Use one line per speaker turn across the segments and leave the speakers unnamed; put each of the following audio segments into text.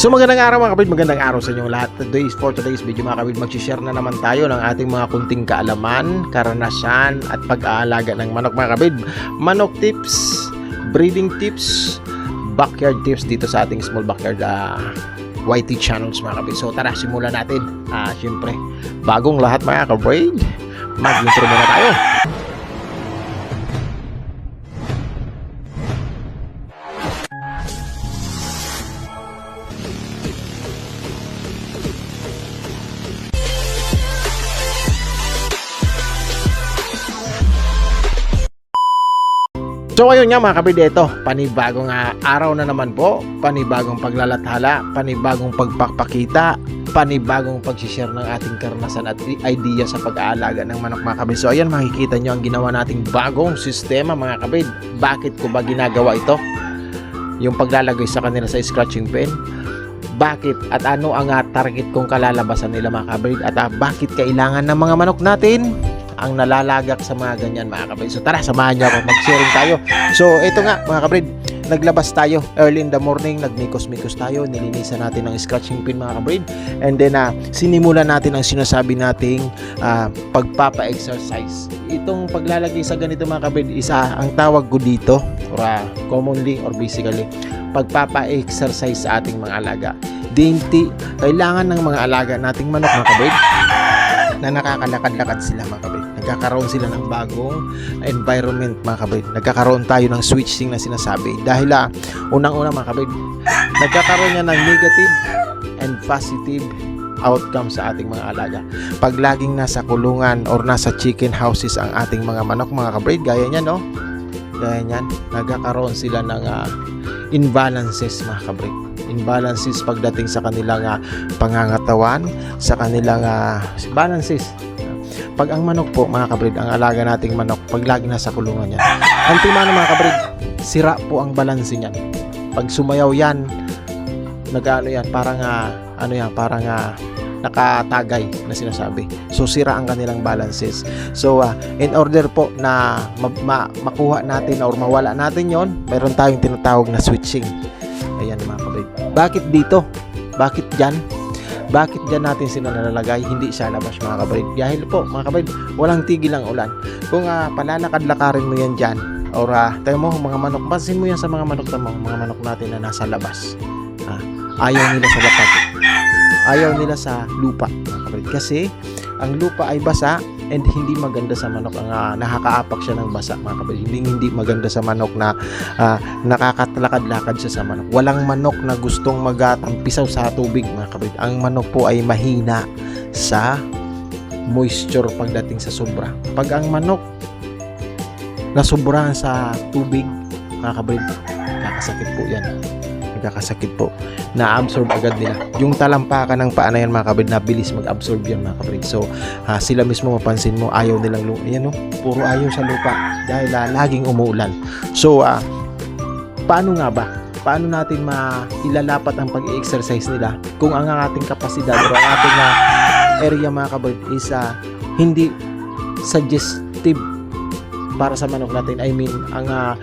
So magandang araw mga kabid, magandang araw sa inyong lahat. Today is for today's video mga kabid, mag-share na naman tayo ng ating mga kunting kaalaman, karanasan at pag-aalaga ng manok mga kabid. Manok tips, breeding tips, backyard tips dito sa ating small backyard uh, YT channels mga kabid. So tara, simulan natin. Ah, syempre, bagong lahat mga kabid, mag-intro muna tayo. So ayun nga mga kabid, ito, panibagong ah, araw na naman po, panibagong paglalathala, panibagong pagpapakita, panibagong pag-share ng ating karanasan at idea sa pag-aalaga ng manok mga kabid. So ayan, makikita nyo ang ginawa nating bagong sistema mga kabid. Bakit ko ba ginagawa ito? Yung paglalagay sa kanila sa scratching pen. Bakit at ano ang ah, target kong kalalabasan nila mga kabid at ah, bakit kailangan ng mga manok natin ang nalalagak sa mga ganyan mga kabrid. So tara, samahan niyo ako, mag-sharing tayo. So ito nga mga kabrid, naglabas tayo early in the morning, nagmikos-mikos tayo, nilinisan natin ang scratching pin mga kabrid. And then uh, sinimulan natin ang sinasabi nating ah, pagpapa-exercise. Itong paglalagay sa ganito mga kabrid, isa ang tawag ko dito, or ah, commonly or basically, pagpapa-exercise sa ating mga alaga. Dinti, kailangan ng mga alaga nating manok mga kabrid na nakakalakad-lakad sila mga kabrid. Nagkakaroon sila ng bagong environment mga kabrid. Nagkakaroon tayo ng switching na sinasabi. Dahil ah, unang-una mga kabrid, nagkakaroon niya ng negative and positive outcome sa ating mga alaga. Pag laging nasa kulungan or nasa chicken houses ang ating mga manok mga kabrid, gaya niyan no? Gaya niyan, nagkakaroon sila ng ah, imbalances mga kabrid. Imbalances pagdating sa kanilang ah, pangangatawan, sa kanilang ah, balances. Pag ang manok po, mga kabrid, ang alaga nating manok, pag lagi nasa kulungan yan, ang timano mga kabrid, sira po ang balanse niyan. Pag sumayaw yan, nag-ano yan, parang ah, ano yan, parang ah, nakatagay na sinasabi. So sira ang kanilang balances. So ah, in order po na ma- ma- makuha natin or mawala natin yon, meron tayong tinatawag na switching. Ayan mga kabrid. Bakit dito? Bakit dyan? Bakit dyan natin sila nalalagay? Hindi siya labas mga kabrid. Dahil po mga kabrid, walang tigil ang ulan. Kung uh, palalakad-lakarin mo yan dyan, or uh, tayo mo mga manok, pansin mo yan sa mga manok mo, mga manok natin na nasa labas. Ah, ayaw nila sa lapag. Ayaw nila sa lupa mga kabrid. Kasi ang lupa ay basa and hindi maganda sa manok ang ah, nakakaapak siya ng basa mga kabrid. Hindi hindi maganda sa manok na ah, nakakatlakad-lakad siya sa manok. Walang manok na gustong magatampisaw sa tubig mga kabrid. Ang manok po ay mahina sa moisture pagdating sa sobra. Pag ang manok nasobrahan sa tubig mga kabrid, nakakasakit po yan. Nagkakasakit po. Na-absorb agad nila. Yung talampakan ng paa na yan mga kabrid, nabilis mag-absorb yan mga kabrid. So, ah, sila mismo mapansin mo, ayaw nilang lupa. Yan no, puro ayaw sa lupa dahil ah, laging umuulan. So, ah, paano nga ba? Paano natin mailalapat ang pag-exercise nila kung ang ating kapasidad o ang ating ah, area mga kabrid is ah, hindi suggestive para sa manok natin. I mean, ang ah,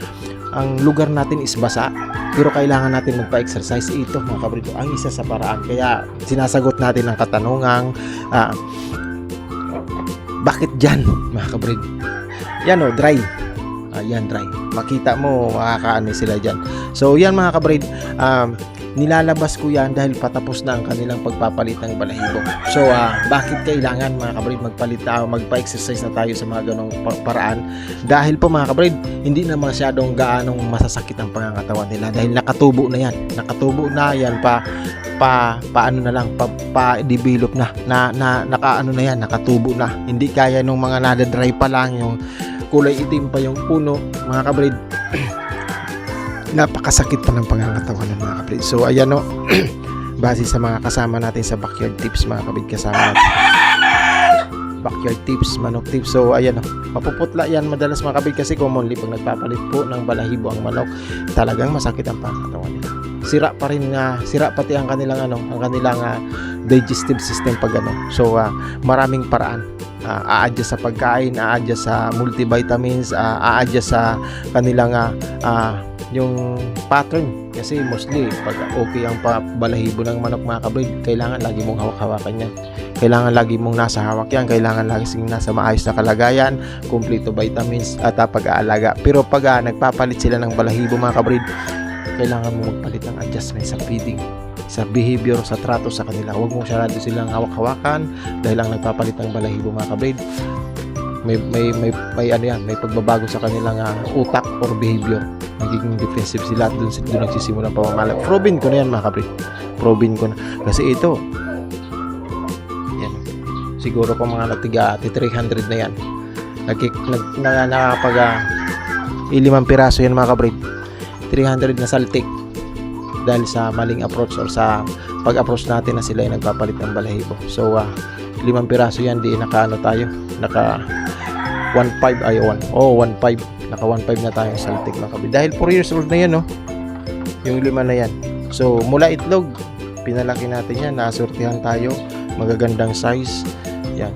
ang lugar natin is basa pero kailangan natin magpa-exercise ito mga kabrid ang isa sa paraan kaya sinasagot natin ang katanungang ah, bakit dyan mga kabrid yan o dry Ayan, dry. Makita mo, makakaano sila dyan. So, yan mga kabrid, um, nilalabas ko yan dahil patapos na ang kanilang pagpapalit ng balahibo. So, ah, bakit kailangan mga kabrid magpalit tayo, magpa-exercise na tayo sa mga ganong pa- paraan? Dahil po mga kabrid, hindi na masyadong gaanong masasakit ang pangangatawan nila dahil nakatubo na yan. Nakatubo na yan pa pa paano na lang pa, pa develop na na, na nakaano na yan nakatubo na hindi kaya nung mga nada-dry pa lang yung kulay itim pa yung puno mga kabrid napakasakit pa ng pangangatawan ng mga kabrid so ayan no? Base sa mga kasama natin sa backyard tips mga kabrid kasama natin. Backyard tips manok tips. So ayan no? Mapuputla yan madalas mga kabrid kasi commonly pag nagpapalit po ng balahibo ang manok talagang masakit ang pangangatawan nila. Sira pa rin nga sira pati ang kanilang ano ang kanilang ah, digestive system pag ano. So ah, maraming paraan. Uh, a-adjust sa pagkain, a-adjust sa multivitamins, uh, a-adjust sa kanilang uh, uh, yung pattern kasi mostly pag okay ang balahibo ng manok mga kabrid kailangan lagi mong hawak-hawakan yan kailangan lagi mong nasa hawak yan kailangan lagi nasa maayos na kalagayan kumpleto vitamins at uh, pag-aalaga pero pag ah, nagpapalit sila ng balahibo mga kabrid kailangan mo magpalit ng adjustment sa feeding sa behavior, sa trato sa kanila. Huwag mo sarado silang hawak-hawakan dahil ang nagpapalit ng balahibo mga kabrid. May, may, may, may, ano yan, may pagbabago sa kanilang ah, utak or behavior. Nagiging defensive sila at doon, doon nagsisimula ang pamamalag. Proven ko na yan mga kabrid. Proven ko na. Kasi ito, yan, siguro kung mga natiga 300 na yan. Nagkik, nag, na, nakakapag ah, ilimang piraso yan mga kabrid. 300 na saltik dahil sa maling approach or sa pag-approach natin na sila ay nagpapalit ng balahibo. So, ah, limang piraso yan, di naka ano tayo, naka 1.5 ay 1. Oh, 1.5. Naka 1.5 na tayo sa Celtic mga kabid. Dahil 4 years old na yan, no? Yung lima na yan. So, mula itlog, pinalaki natin yan, nasurtihan tayo, magagandang size. Yan.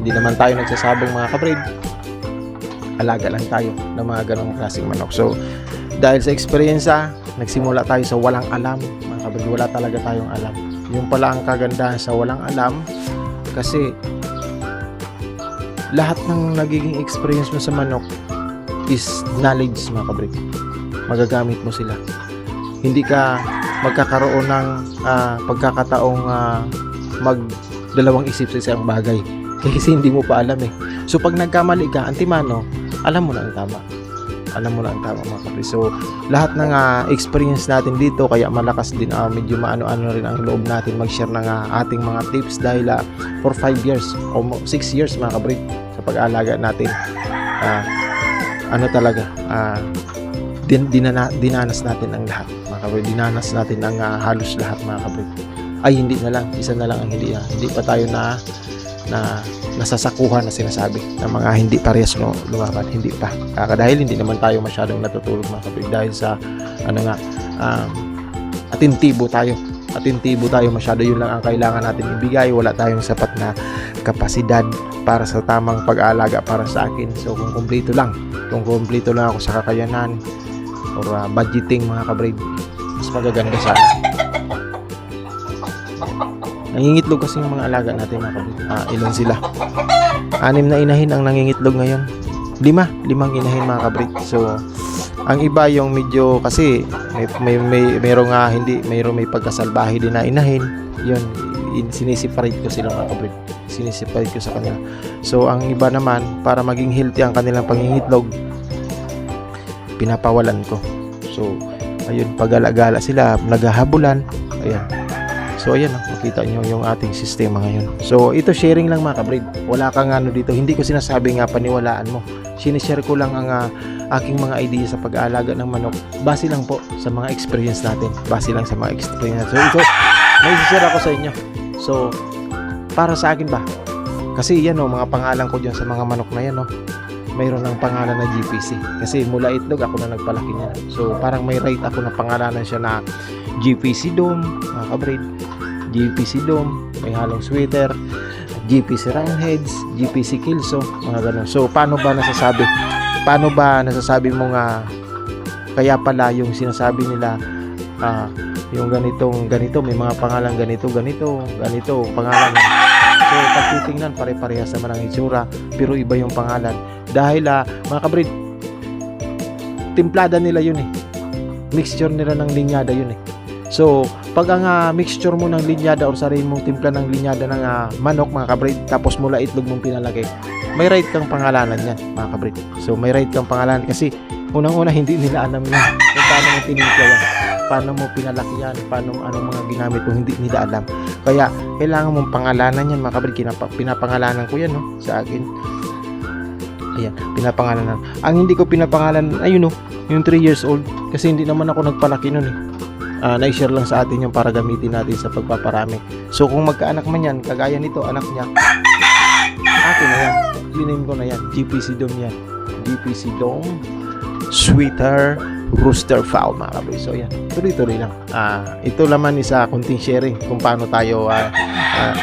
Hindi naman tayo nagsasabong mga kabrid. Alaga lang tayo ng mga ganong klaseng manok. So, dahil sa experience nagsimula tayo sa walang alam mga kabrid wala talaga tayong alam yung pala ang kagandahan sa walang alam kasi lahat ng nagiging experience mo sa manok is knowledge mga kabrid magagamit mo sila. Hindi ka magkakaroon ng ah, pagkakataong ah, mag dalawang isip sa isang bagay. Kasi hindi mo pa alam eh. So pag nagkamali ka antimano alam mo na ang tama. Alam mo na ang tama mga kapre. So, lahat ng ah, experience natin dito, kaya malakas din, ah, medyo maano-ano rin ang loob natin mag-share ng ah, ating mga tips dahil ah, for 5 years, o 6 years mga kapre, sa pag-aalaga natin, ah, ano talaga, ah, din, dinana, dinanas natin ang lahat mga kapre. Dinanas natin ang ah, halos lahat mga kapre. Ay, hindi na lang, isa na lang ang hindi, ah, hindi pa tayo na na nasasakuhan na sinasabi ng mga hindi parehas no, lumaban. Hindi pa. Kaka dahil hindi naman tayo masyadong natutulog mga kapatid dahil sa ano nga um, atintibo tayo atintibo tayo masyado yun lang ang kailangan natin ibigay wala tayong sapat na kapasidad para sa tamang pag-aalaga para sa akin so kung kumpleto lang kung kumpleto lang ako sa kakayanan or uh, budgeting mga kabrid mas magaganda sana Nangingitlog kasi yung mga alaga natin mga kabrid. Ah, ilan sila? Anim na inahin ang nangingitlog ngayon. Lima, limang inahin mga kabrid. So, ang iba yung medyo kasi may may may mayroong nga hindi mayroong may pagkasalbahe din na inahin. Yun, in, sinisiparate ko sila mga kabrid. Sinisiparate ko sa kanila. So, ang iba naman para maging healthy ang kanilang pangingitlog, pinapawalan ko. So, ayun, pagala-gala sila, naghahabulan. Ayan, So ayan, makita nyo yung ating sistema ngayon. So ito sharing lang mga kabrid. Wala kang ano dito. Hindi ko sinasabi nga paniwalaan mo. Sinishare ko lang ang ah, aking mga idea sa pag-aalaga ng manok. Base lang po sa mga experience natin. Base lang sa mga experience. So ito, may share ako sa inyo. So para sa akin ba? Kasi yan oh, mga pangalan ko dyan sa mga manok na yan oh. Mayroon ng pangalan na GPC. Kasi mula itlog ako na nagpalaki niya. So parang may right ako na pangalanan siya na GPC Dome, mga kabrid. GPC Dome, may halong sweater, GPC Roundheads, GPC Kilso, mga ganun. So, paano ba nasasabi? Paano ba nasasabi mo nga kaya pala yung sinasabi nila ah, yung ganitong ganito, may mga pangalan ganito, ganito, ganito, pangalan. So, pag titingnan, pare-parehas naman ang itsura, pero iba yung pangalan. Dahil, ah, mga kabrid, timplada nila yun eh. Mixture nila ng linyada yun eh. So, pag ang ah, mixture mo ng linyada or sarili mong timpla ng linyada ng ah, manok mga kabrid tapos mula itlog mong pinalagay may right kang pangalanan yan mga kabrid so may right kang pangalanan kasi unang-una hindi nila alam yan kung paano mo tinimpla yan paano mo pinalaki yan paano anong mga ginamit mo hindi nila alam. Kaya kailangan mong pangalanan yan mga kabrid Kinapa, pinapangalanan ko yan no, sa akin. Ayan pinapangalanan. Ang hindi ko pinapangalan ayun no yung 3 years old kasi hindi naman ako nagpalaki nun eh uh, na-share lang sa atin yung para gamitin natin sa pagpaparami. So kung magkaanak man yan, kagaya nito, anak niya, akin na yan. Liname ko na yan. GPC Dome yan. GPC Dome, Sweeter, Rooster Fowl mga kabay. So yan, tuloy-tuloy lang. Ah, ito naman isa kunting sharing kung paano tayo ah, ah,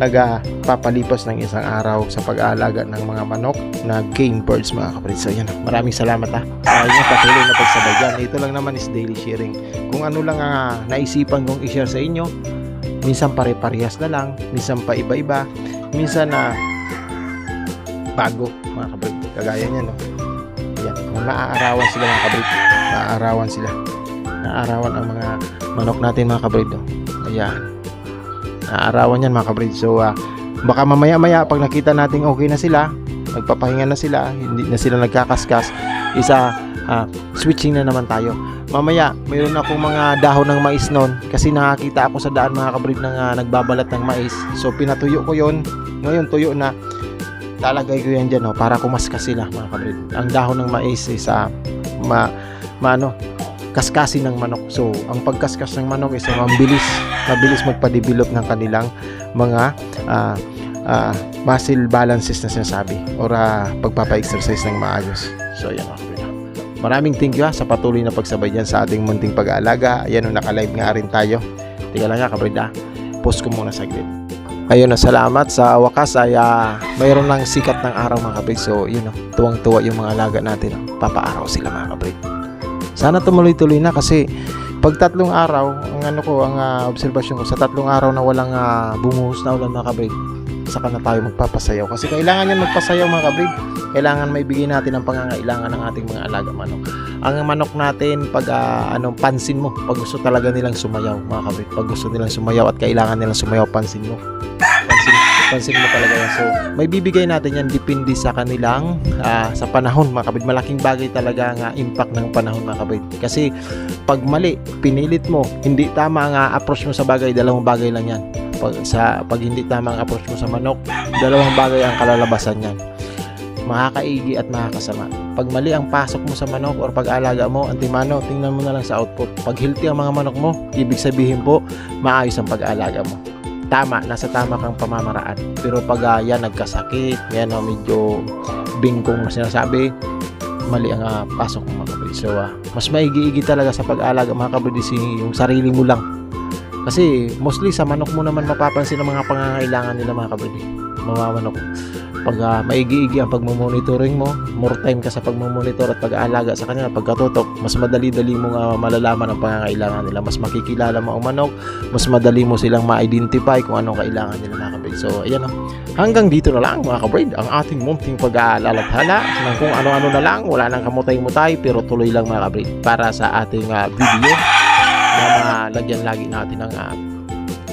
nagpapalipas ng isang araw sa pag-aalaga ng mga manok na game birds mga kapatid. So yan, maraming salamat ha. Uh, yun, patuloy na pagsabay dyan. Ito lang naman is daily sharing. Kung ano lang ang naisipan kong i-share sa inyo, minsan pare-parehas na lang, minsan pa iba-iba, minsan na bago mga kabrid. Kagaya niya no. Yan, kung naaarawan sila mga kabrid. Naaarawan sila. Naaarawan ang mga manok natin mga kabrid. No? Naaarawan yan mga kabrid. So, ah, baka mamaya-maya pag nakita natin okay na sila, nagpapahinga na sila, hindi na sila nagkakaskas, isa ah, switching na naman tayo. Mamaya, mayroon akong mga dahon ng mais noon kasi nakakita ako sa daan mga kabrid na ah, nagbabalat ng mais. So, pinatuyo ko yon Ngayon, tuyo na. Lalagay ko yan dyan oh, para kumaskas sila mga kabrid. Ang dahon ng mais is ah, ma, maano, kaskasin ng manok. So, ang pagkaskas ng manok is uh, mabilis, mabilis magpa-develop ng kanilang mga ah, ah, muscle balances na sinasabi or ah, pagpapa-exercise ng maayos. So, yan kabrid. Maraming thank you ha, sa patuloy na pagsabay dyan sa ating munting pag-aalaga. Ayan, oh, naka-live nga rin tayo. Tika lang nga, kabrid ha. Post ko muna saglit. Ayun na salamat sa wakas ay ah, mayroon ng sikat ng araw mga kabrid. So, yun oh, tuwang-tuwa yung mga alaga natin. Papaaraw sila mga kabrid. Sana tumuloy-tuloy na kasi pag tatlong araw, ang ano ko, ang ah, obserbasyon ko, sa tatlong araw na walang ah, bumuhos na ulan mga kabrid, saka na tayo magpapasayaw. Kasi kailangan yan magpasayaw mga kabrid. Kailangan may bigay natin ang pangangailangan ng ating mga alaga manok. Ang manok natin, pag ah, ano, pansin mo, pag gusto talaga nilang sumayaw mga kabrid. Pag gusto nilang sumayaw at kailangan nilang sumayaw, pansin mo. Pansin, mo talaga yan. So, may bibigay natin yan depende sa kanilang ah, sa panahon mga kabrid. Malaking bagay talaga ang ah, impact ng panahon mga kabrid. Kasi pag mali, pinilit mo, hindi tama ang ah, approach mo sa bagay, dalawang bagay lang yan. Pag, sa, pag hindi tama ang approach mo sa manok, dalawang bagay ang kalalabasan yan. Makakaigi at makakasama. Pag mali ang pasok mo sa manok or pag-alaga mo, antimano, tingnan mo na lang sa output. Pag healthy ang mga manok mo, ibig sabihin po, maayos ang pag-alaga mo. Tama, nasa tama kang pamamaraan. Pero pag ah, yan nagkasakit, yan oh, medyo bingkong na sinasabi, mali ang ah, pasok mo mga kabrid. So, ah, mas maigi-igi talaga sa pag-alaga mga kabrid is yung sarili mo lang. Kasi mostly sa manok mo naman mapapansin ang mga pangangailangan nila mga kabrid. eh. Mga manok. Pag ah, maigi-igi ang pagmumonitoring mo, more time ka sa pagmumonitor at pag-aalaga sa kanila, pagkatutok, mas madali-dali mong ah, malalaman ang pangangailangan nila. Mas makikilala mo ang manok, mas madali mo silang ma-identify kung anong kailangan nila mga kabrid. So, ayan o. Hanggang dito na lang mga kabrid, ang ating munting pag-aalalathala ng kung ano-ano na lang, wala nang kamutay-mutay, pero tuloy lang mga kabrid para sa ating ah, video na malagyan lagi natin ng ah,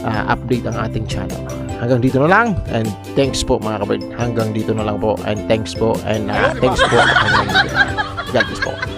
ah, update ang ating channel. Hanggang dito na lang and thanks po mga kabrid. Hanggang dito na lang po and thanks po and ah, thanks po. Hanggang dito. God bless po.